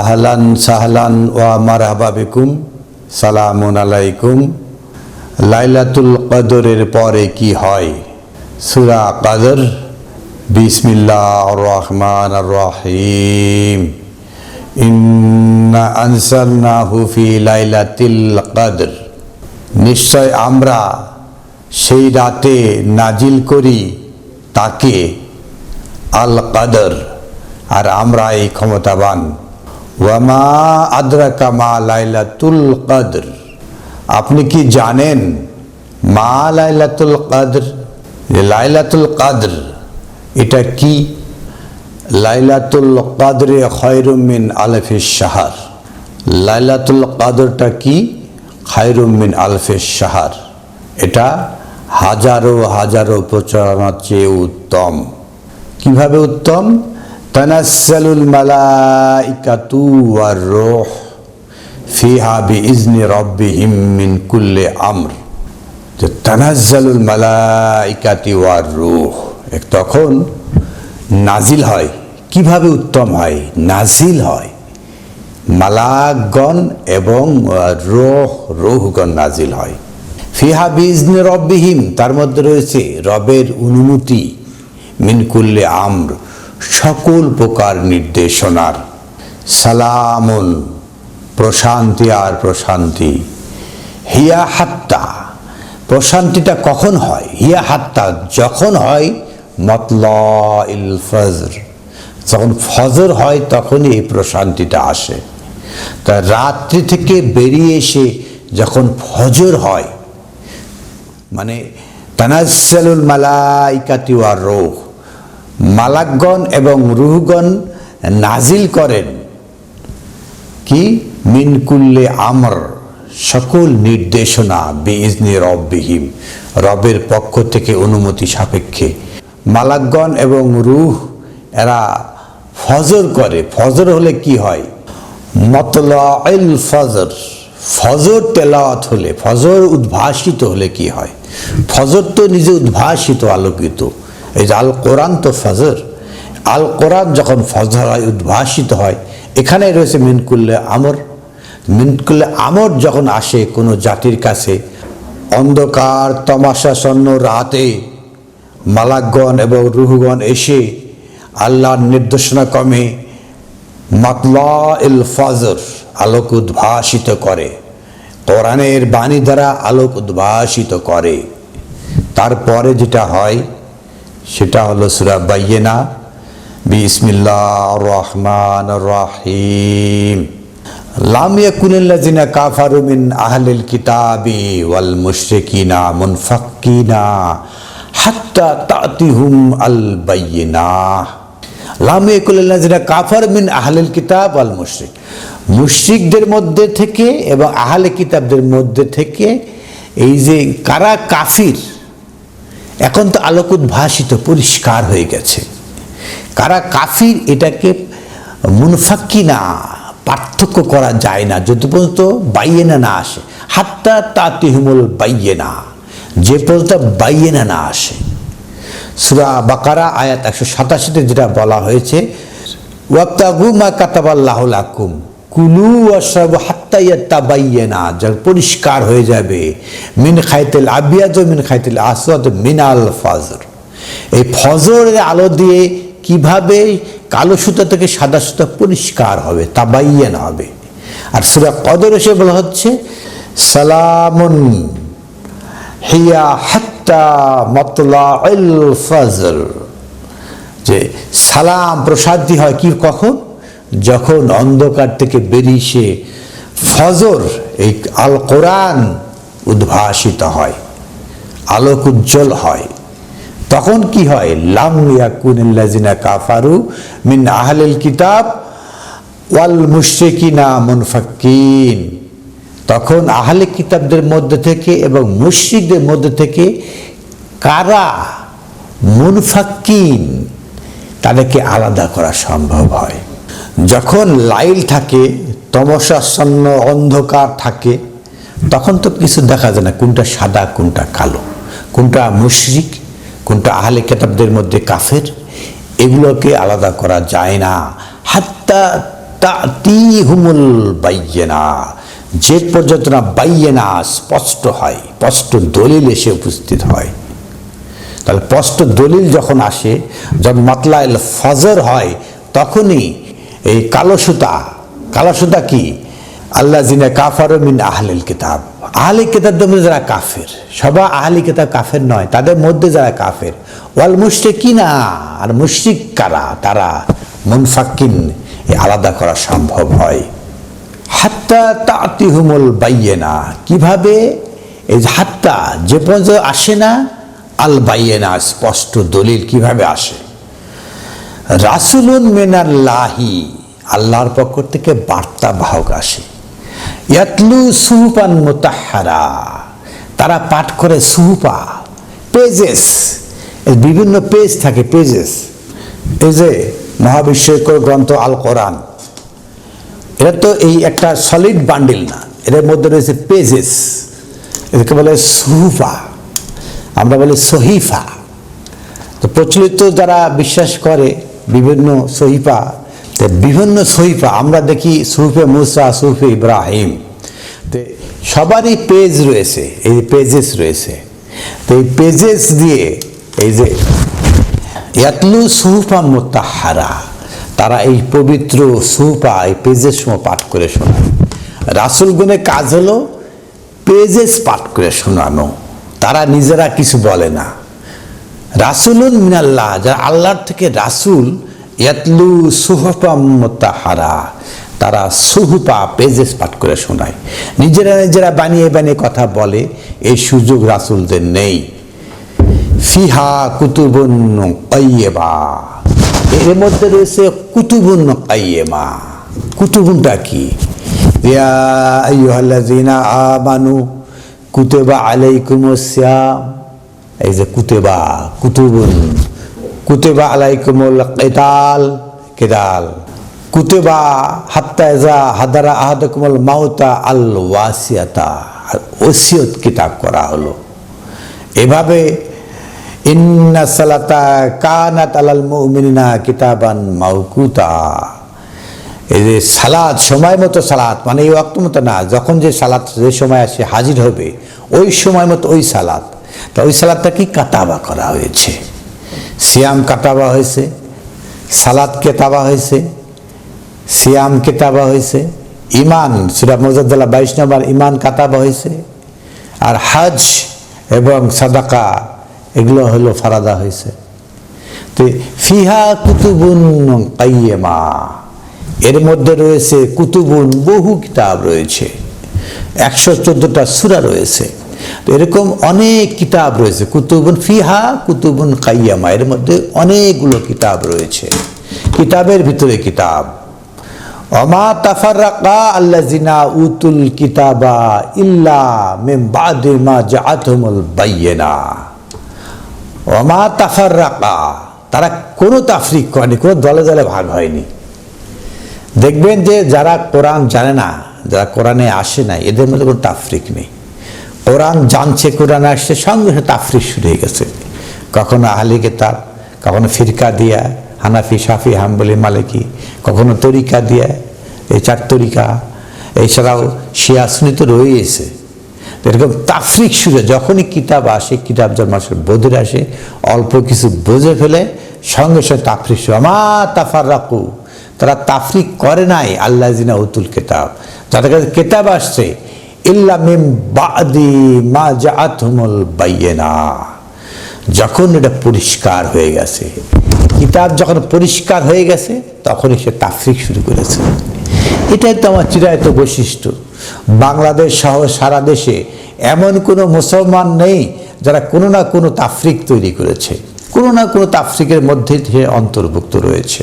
আহলান সাহলান ওয়া মারহাবা বিকুম। সালামুন আলাইকুম। লাইলাতুল কদরের পরে কি হয়? সুরা কদর। বিসমিল্লাহ রহমান রহিম। ইন্না আনসালনাহু ফি লাইলাতিল কদর। নিশ্চয় আমরা সেই রাতে নাজিল করি তাকে আল কাদর। আর আমরা এই ক্ষমতাবান। ওয়ামা আদ্রাকা মা লাইলাতুল কদর। আপনি কি জানেন মা লাইলাতুল কদর? লাইলাতুল কদর, এটা কি? লাইলাতুল কদরে খয়রুমিন আলফিস শাহার। লাইলাতুল কদরটা কি? খায়রুমিন আলফিস শাহার। এটা হাজারো হাজারো প্রচারণার চেয়ে উত্তম। কীভাবে উত্তম? তানাসালুল মালাইকাতু ওয়ার রূহ ফিহা বিইজনি রাব্বিহিম মিন কুল্লি আমর। যে তানাজ্জালুল তখন নাজিল হয়। কীভাবে উত্তম হয়? নাজিল হয়। মালাকগণ এবং রোহ, রোহগণ নাজিল হয়। ফিহা বিজনে রব্বিহীম, তার মধ্যে রয়েছে রবের অনুমতি মিনকুল্লে আমর। সকল প্রকার নির্দেশনার। সালামুন, প্রশান্তি আর প্রশান্তি। হিয়া হাত্তা, প্রশান্তিটা কখন হয়? হিয়া হাত্তা যখন হয় মতলা ইল ফজর। যখন ফজর হয় তখনই এই প্রশান্তিটা আসে। তা রাত্রি থেকে বেরিয়ে এসে যখন ফজর হয় মানে তানাজ্জালুল মালাইকাতি ওয়ার রোহ মালাকগণ এবং রুহগণ নাজিল করেন। কি? মিনকুল্লে আমর, সকল নির্দেশনা বিইজনি রববিহীম, রবের পক্ষ থেকে অনুমতি সাপেক্ষে। মালাকগণ এবং রুহ, এরা ফজর করে। ফজর হলে কি হয়? মতলাইল ফজর ফজর তেলাওয়াত হলে, ফজর উদ্ভাসিত হলে কি হয়? ফজর তো নিজে উদ্ভাসিত, আলোকিত। এই যে আল কোরআন তো ফজর। আল কোরআন যখন ফজর হয় উদ্ভাসিত হয়, এখানে রয়েছে মিনকুল্লে আমর। মিনকুল্লে আমর যখন আসে কোনো জাতির কাছে, অন্ধকার, তমাশাসন্ন রাতে মালাকগণ এবং রুহগণ এসে আল্লাহর নির্দেশনা কমে মাতলা ইল ফজর আলোক উদ্ভাসিত করে, কোরআনের বাণী দ্বারা আলোক উদ্ভাসিত করে। তারপরে যেটা হয় সেটা হলো সুরা বাইয়েনা। বিসমিল্লাহ রহমান রাহিম লাম ইয়াকুনিল্লাযিনা কাফারু মিন আহলিল কিতাবি ওয়াল মুশরিকিনা মুনফাক্কিনা হাত্তা তাতিহুম আল বাইয়িনাহ লাম ইয়াকুনিল্লাযিনা কাফার মিন আহলিল কিতাব ওয়াল মুশরিক। মুশরিকদের মধ্যে থেকে এবং আহলে কিতাবদের মধ্যে থেকে এই যে কারা কাফির এখন তো আলোক উদ্ভাসিত পরিষ্কার হয়ে গেছে। কারা কাফির এটাকে মুনফাক্কি না পার্থক্য করা যায় না, যত পর্যন্ত বাইয়েনা না আসে। হাত্তা তাতিহিমুল বাইয়েনা, যে পর্যন্ত বাইয়েনা না আসে। সুরা বাকারা, আয়াত একশো সাতাশিতে যেটা বলা হয়েছে ওয়াক্তাগু মা কাতাবাল্লাহুল আকুম কুলু অসব ওয়াশরাবু হাত্তা না যা পরিষ্কার হয়ে যাবে। মিন খাইতেল আবিয়াজ মিন খাইতেল আসওয়াদ মিনাল ফজর। এই ফজরের আলো দিয়ে কীভাবে কালো সুতা থেকে সাদা সুতা পরিষ্কার হবে, তাবাইয়ান হবে। আর সুরা কদর এসে বলা হচ্ছে, সালামুন হিয়া হাত্তা মতলা ফজর। যে সালাম, প্রসাদী হয় কি কখন? যখন অন্ধকার থেকে বেরিয়ে সে ফজর, এই আল কোরআন উদ্ভাসিত হয়, আলোক উজ্জ্বল হয়, তখন কি হয়? লাম ইয়াকুনিল্লাজিনা কাফারু মিন আহলিল কিতাব ওয়াল মুশরিকিনা মুনফাক্কিন। তখন আহলে কিতাবদের মধ্যে থেকে এবং মুশরিকদের মধ্যে থেকে কারা মুনফাক্কিন? তাদেরকে আলাদা করা সম্ভব হয়। যখন লাইল থাকে, তমসাচ্ছন্ন অন্ধকার থাকে, তখন তো কিছু দেখা যায় না, কোনটা সাদা, কোনটা কালো, কোনটা মুশরিক, কোনটা আহলে কেতাবদের মধ্যে কাফের, এগুলোকে আলাদা করা যায় না। হাত্তা তাতিহুমুল বাইয়েনা, যে পর্যন্ত না বাইয়েনা স্পষ্ট হয়, স্পষ্ট দলিল এসে উপস্থিত হয়। তাহলে স্পষ্ট দলিল যখন আসে, যখন মাতলাইল ফজর হয়, তখনই এই কালো সুতা। কালো সুতা কি? আল্লাহ জিনে কাফার মিন আহলিল কিতাব। আহলি কিতাবদের মধ্যে যারা কাফের। সবাই আহলি কিতাব কাফের নয়, তাদের মধ্যে যারা কাফের। ওয়াল মুশরিকিনা, আর মুশরিক কারা তারা মুনফাক্কিন, এ আলাদা করা সম্ভব হয়। হাত্তা তাতিহুমুল বাইয়েনা। কীভাবে? এই হাত্তা, যে পর্যন্ত আসে না, আল বাইয়েনা, স্পষ্ট দলিল কীভাবে আসে? রাসুলুন মেনাল্লাহি, আল্লাহর পক্ষ থেকে বার্তা বাহক আসে। ইয়াতলু সুহুপান মোতাহারা, তারা পাঠ করে সুহুপা পেজেস বিভিন্ন পেজ থাকে পেজেস এই যে মহাবিশ্বকর গ্রন্থ আল কোরআন, এটা তো এই একটা সলিড বান্ডিল না এর মধ্যে রয়েছে পেজেস এদেরকে বলে সুহুফা, আমরা বলি সহিফা। তো প্রচলিত যারা বিশ্বাস করে বিভিন্ন সহিফা, তো বিভিন্ন সহিফা, আমরা দেখি সুফে মুসা, সুফে ইব্রাহিম। তো সবারই পেজ রয়েছে, এই পেজেস রয়েছে। তো এই পেজেস দিয়ে এই যে, ইয়াতলু সুহুফা মোতাহারা, তারা এই পবিত্র সুফা এই পেজের সময় পাঠ করে শোনায়। রাসুল গুণের কাজ হলো পেজেস পাঠ করে শোনানো, তারা নিজেরা কিছু বলে না। রাসুলুন মিনাল্লাহ, যারা আল্লাহর থেকে রাসুল, ইয়াতলু সুহফা মোতাহারা, তারা সুহুপা পেজেস পাঠ করে শোনায়। নিজেরা নিজেরা বানিয়ে বানিয়ে কথা বলে, এই সুযোগ রাসুলদের নেই। ফিহা কুতুবুন কাইয়েবা এর মধ্যে রয়েছে কুতুবুন কাইয়েমা কুতুবুনটা কি? ইয়া আমানু, কুতুবা আলাইকুমুস সিয়াম এই যে কুতেবা, কুতুবুন, কুতেবা আলাইকুমুল কিতাল কিতাল। কুতেবা হাত্তা ইজা হাদারা আহাদাকুমুল মাউতা আল ওয়াসিয়াতা ওসিয়ত কিতাব করা হলো। এভাবে ইন্না সালাতা কানাত আলাল মুমিনিনা কিতাবান মাউকুতা। এই যে সালাদ সময় মতো সালাদ মানে এই অক্ত মতো না, যখন যে সালাদ যে সময় আসে হাজির হবে, ওই সময় মতো ওই সালাদ তা ওই সালাদটা কি কাতাবা করা হয়েছে? সিয়াম কাটাবা হয়েছে, সালাদ কেতাবা হয়েছে, সিয়াম কেতাবা হয়েছে, ইমান, সুরা মজাদ্দাল্লাহ বাইশ নম্বর ইমান কাতাবা হয়েছে, আর হজ এবং সাদাকা, এগুলো হলো ফারাদা হয়েছে। তো ফিহা কুতুবুন কাইয়েমা এর মধ্যে রয়েছে কুতুবুন বহু কিতাব রয়েছে, একশো চোদ্দোটা সুরা রয়েছে। তো এরকম অনেক কিতাব রয়েছে। কুতুবুন ফিহা, কুতুবুন কাইয়ামা, এর মধ্যে অনেকগুলো কিতাব রয়েছে। কিতাবের ভিতরে কিতাব। অমা তাফাররাকা আল্লাযিনা উতুল কিতাবা ইল্লা মিন বাদি মা জাআতুমুল বাইয়িনা। অমা তাফাররাকা, তারা কোনো তাফরিক করেনি, কোনো দলে দলে ভাগ হয়নি। দেখবেন যে যারা কোরআন জানে না, যারা কোরআনে আসে না এদের মধ্যে কোনো তাফরিক নেই। কোরআন জানছে, কোরআন আসছে, সঙ্গে সঙ্গে তাফরিক শুরু হয়ে গেছে। কখনো আহলি কেতাব, কখনো ফিরকা দিয়া, হানাফি সাফি হাম্বলি, মালিকি, কখনো তরিকা দিয়া, এই চার তরিকা, এছাড়াও শিয়াসনি তো রয়েছে এরকম তাফরিক শুরু যখনই কিতাব আসে, কিতাব যখন মানুষের বোধের আসে, অল্প কিছু বুঝে ফেলে, সঙ্গে সঙ্গে তাফরিক শুরু আমা তাফার রাখু তারা তাফরিক করে নাই, আল্লাহ জিনা উতুল কেতাব। যাদের কাছে কেতাব আসছে ইল্লা মিম বাদি মা জাআতহুমুল বাইয়িনা। যখন এটা পরিষ্কার হয়ে গেছে, কিতাব যখন পরিষ্কার হয়ে গেছে, তখনই সে তাফরিক শুরু করেছে। এটাই তো আমার চিরায়ত বৈশিষ্ট্য। বাংলাদেশ সহ সারা দেশে এমন কোনো মুসলমান নেই যারা কোনো না কোনো তাফরিক তৈরি করেছে। কোনো না কোনো তাফরিকের মধ্যে অন্তর্ভুক্ত রয়েছে।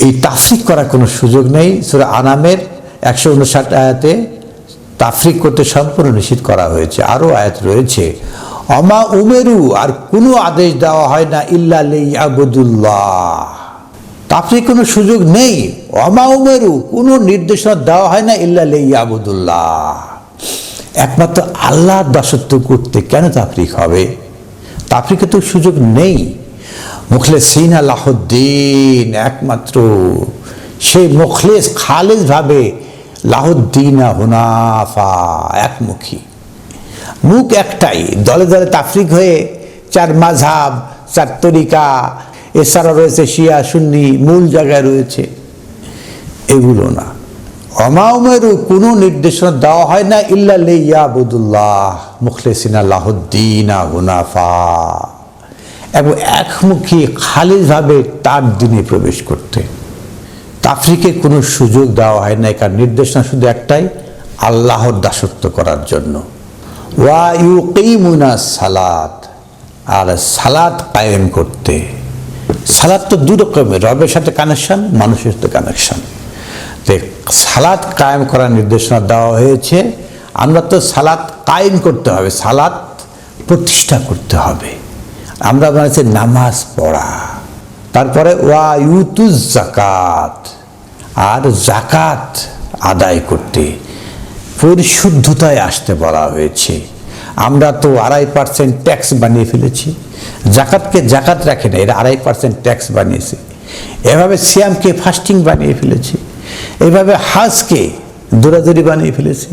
এই তাফরিক করার কোনো সুযোগ নেই। সুরা আনামের একশো উনষাট আয়াতে তাফরিক করতে সম্পূর্ণ নিষিদ্ধ করা হয়েছে। আরও আয়াত রয়েছে, অমা উমেরু, আর কোনো আদেশ দেওয়া হয় না ইল্লা আবুদুল্লাহ তাফরিক কোনো সুযোগ নেই। অমা উমেরু, কোনো নির্দেশনা দেওয়া হয় না ইল্লা আবুদুল্লাহ একমাত্র আল্লাহর দাসত্ব করতে কেন তাফরিক হবে? তাফরিকে তো সুযোগ নেই। মুখলে সিন আল্লাহদ্দিন একমাত্র। সেই মুখলেস খালেজভাবে লাহুদ্দিনা হুনাফা, একমুখী। মুখ একটাই, দলে দলে তাফরিক হয়ে চার মাঝাব চার তরিকা, এছাড়া রয়েছে শিয়া, সুন্নি, মূল জায়গায় রয়েছে। এগুলো না। অমাউমেরও কোনো নির্দেশনা দেওয়া হয় না ইল্লা ইয়াবুদুল্লাহ মুখলেসিনা লাহুদ্দিনা হুনাফা। এবং একমুখী খালিজভাবে তার দিনে প্রবেশ করতে। তাফরিকে কোনো সুযোগ দেওয়া হয় না কারণ নির্দেশনা শুধু একটাই, আল্লাহর দাসত্ব করার জন্য। ওয়া ইউ ইউকিমুনা সালাত, আর সালাত কায়েম করতে। সালাদ তো দু রকমের, রবের সাথে কানেকশন মানুষের সাথে কানেকশন তো সালাদ কায়েম করার নির্দেশনা দেওয়া হয়েছে, আমরা তো সালাদ কায়েম করতে হবে সালাদ প্রতিষ্ঠা করতে হবে। আমরা বানাচ্ছি নামাজ পড়া। তারপরে ওয়া ইউতুজ জাকাত আর জাকাত আদায় করতে পরিশুদ্ধতায় আসতে বলা হয়েছে। আমরা তো আড়াই পার্সেন্ট ট্যাক্স বানিয়ে ফেলেছি। জাকাতকে জাকাত রাখে না, এরা আড়াই পার্সেন্ট ট্যাক্স বানিয়েছে। এভাবে সিয়ামকে ফাস্টিং বানিয়ে ফেলেছি। এভাবে হাজকে দৌড়াদৌড়ি বানিয়ে ফেলেছি।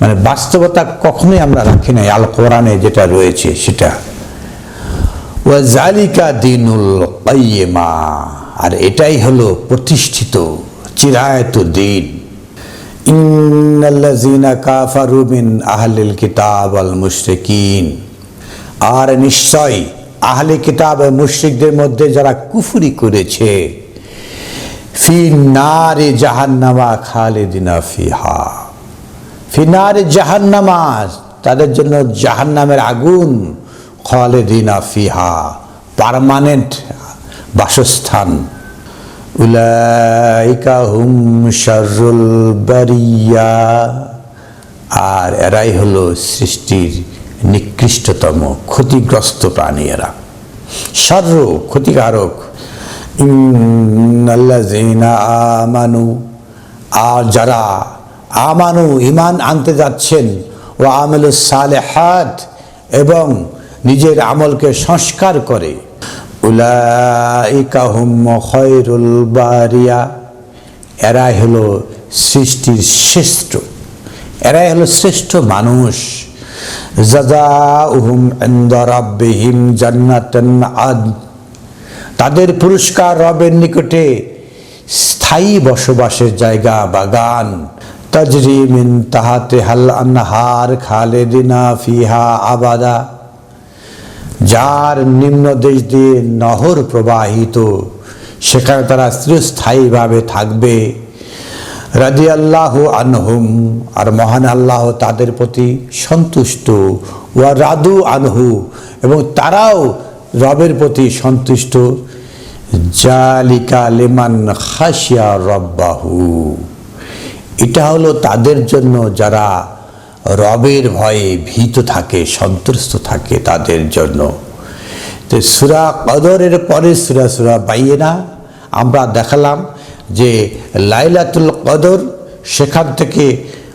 মানে বাস্তবতা কখনোই আমরা রাখি নাই, আল কোরআনে যেটা রয়েছে সেটা। ওয়াজালিকা দিনুল কাইয়েমা। আর এটাই হলো প্রতিষ্ঠিত, চিরায়ত দিন। ইন্নাল্লাযীনা কাফারু মিন আহলিল কিতাব আল মুশরিকিন। আর নিশ্চয় আহলে কিতাব মুশরিকদের মধ্যে যারা কুফরি করেছে ফি নারে জাহান্নামা খালিদিনা ফিহা। ফি নারে জাহান্নামা, তাদের জন্য জাহান্নামের আগুন খালিদিনা ফিহা পারমানেন্ট বাসস্থান। উলাইকা হুম বারিয়া। আর এরাই হলো সৃষ্টির নিকৃষ্টতম ক্ষতিগ্রস্ত প্রাণী এরা। সর্ব ক্ষতিকারক। আমানু। আর যারা আমানু ইমান আনতে যাচ্ছেন ও আমেলুস সালেহাত এবং নিজের আমলকে সংস্কার করে। বারিয়া। এরাই হলো সৃষ্টির শ্রেষ্ঠ। এরাই হলো শ্রেষ্ঠ মানুষ। আদ। তাদের পুরস্কার রবের নিকটে স্থায়ী বসবাসের জায়গা বাগান। তাজরি মিন তাহাতে হাল আনহার খালেদিনা ফিহা আবাদা। যার নিম্ন দেশ দিয়ে নহর প্রবাহিত, সেখানে তারা চিরস্থায়ীভাবে থাকবে। রাজি আল্লাহ আনহুম, আর মহান আল্লাহ তাদের প্রতি সন্তুষ্ট। ওয়া রাদু আনহু, এবং তারাও রবের প্রতি সন্তুষ্ট। জালিকা লেমান খাসিয়া রব্বাহু। এটা হলো তাদের জন্য যারা রবের ভয়ে ভীত থাকে সন্ত্রস্ত থাকে তাদের জন্য। তো সুরা কদরের পরে সুরা সুরা বাইয়েনা, আমরা দেখালাম যে লাইলাতুল কদর সেখান থেকে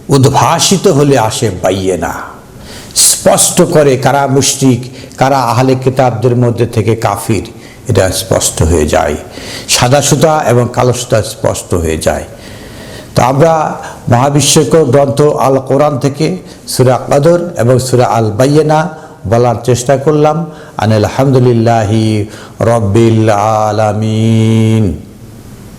উদ্ভাসিত হলে আসে বাইয়েনা। স্পষ্ট করে কারা মুশরিক, কারা আহলে কিতাবদের মধ্যে থেকে কাফির, এটা স্পষ্ট হয়ে যায়। সাদা সুতা এবং কালো সুতা স্পষ্ট হয়ে যায়। তো আমরা মহাবিশ্বকর গ্রন্থ আল কোরআন থেকে সুরা কদর এবং সুরা আল বাইয়েনা বলার চেষ্টা করলাম। আনিল আলহামদুলিল্লাহি রব্বিল আলামিন।